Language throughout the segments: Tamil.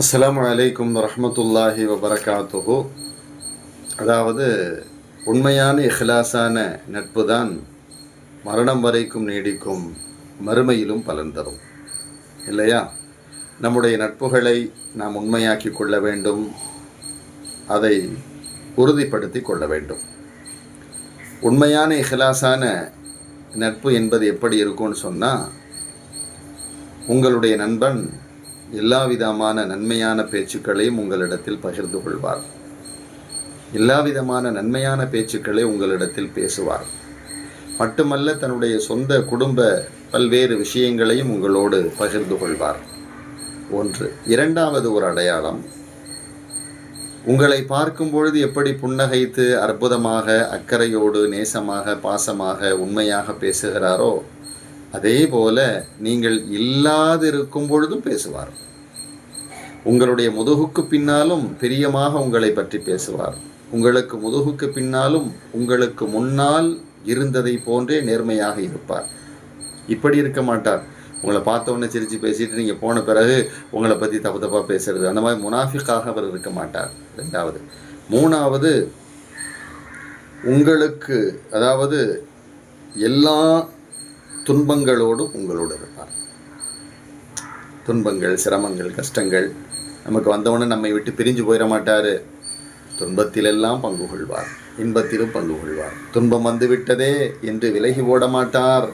அஸ்லாம் அலைக்கும் வரஹ்மத்துல்லாஹி வபரகாத்துஹு. அதாவது உண்மையான இஹ்லாஸான நட்பு தான் மரணம் வரைக்கும் நீடிக்கும் மறுமையிலும் பலன் தரும். இல்லையா? நம்முடைய நட்புகளை நாம் உண்மையாக்கி கொள்ள வேண்டும். அதை உறுதிப்படுத்தி கொள்ள வேண்டும். உண்மையான இஹ்லாஸான நட்பு என்பது எப்படி இருக்கும்னு சொன்னால் உங்களுடைய நண்பன் எல்லா விதமான நன்மையான பேச்சுக்களையும் உங்களிடத்தில் பகிர்ந்து கொள்வார். எல்லா விதமான நன்மையான பேச்சுக்களை உங்களிடத்தில் பேசுவார். மட்டுமல்ல தன்னுடைய சொந்த குடும்ப பல்வேறு விஷயங்களையும் உங்களோடு பகிர்ந்து கொள்வார். ஒன்று இரண்டாவது ஒரு அடையாளம் உங்களை பார்க்கும் பொழுது எப்படி புன்னகைத்து அற்புதமாக அக்கறையோடு நேசமாக பாசமாக உண்மையாக பேசுகிறாரோ அதே போல நீங்கள் இல்லாதிருக்கும் பொழுதும் பேசுவார். உங்களுடைய முதுகுக்கு பின்னாலும் பிரியமாக உங்களை பற்றி பேசுவார். உங்களுக்கு முதுகுக்கு பின்னாலும் உங்களுக்கு முன்னால் இருந்ததை போன்றே நேர்மையாக இருப்பார். இப்படி இருக்க மாட்டார். உங்களை பார்த்த உடனே சிரித்து பேசிட்டு நீங்கள் போன பிறகு உங்களை பற்றி தப்பு தப்பாக பேசுறது அந்த மாதிரி முனாஃபிக்காக அவர் இருக்க மாட்டார். ரெண்டாவது. மூணாவது உங்களுக்கு அதாவது எல்லா துன்பங்களோடு உங்களோடு இருப்பார். துன்பங்கள் சிரமங்கள் கஷ்டங்கள் நமக்கு வந்தவுடனே நம்மை விட்டு பிரிஞ்சு போயிட மாட்டார். துன்பத்திலெல்லாம் பங்கு கொள்வார். இன்பத்திலும் பங்கு கொள்வார். துன்பம் வந்துவிட்டதே என்று விலகி ஓட மாட்டார்.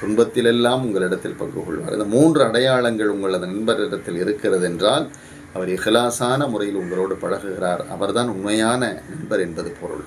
துன்பத்திலெல்லாம் உங்களிடத்தில் பங்கு கொள்வார். இந்த மூன்று அடையாளங்கள் உங்களது நண்பரிடத்தில் இருக்கிறது என்றால் அவர் இஹ்லாசான முறையில் உங்களோடு பழகுகிறார். அவர்தான் உண்மையான நண்பர் என்பது பொருள்.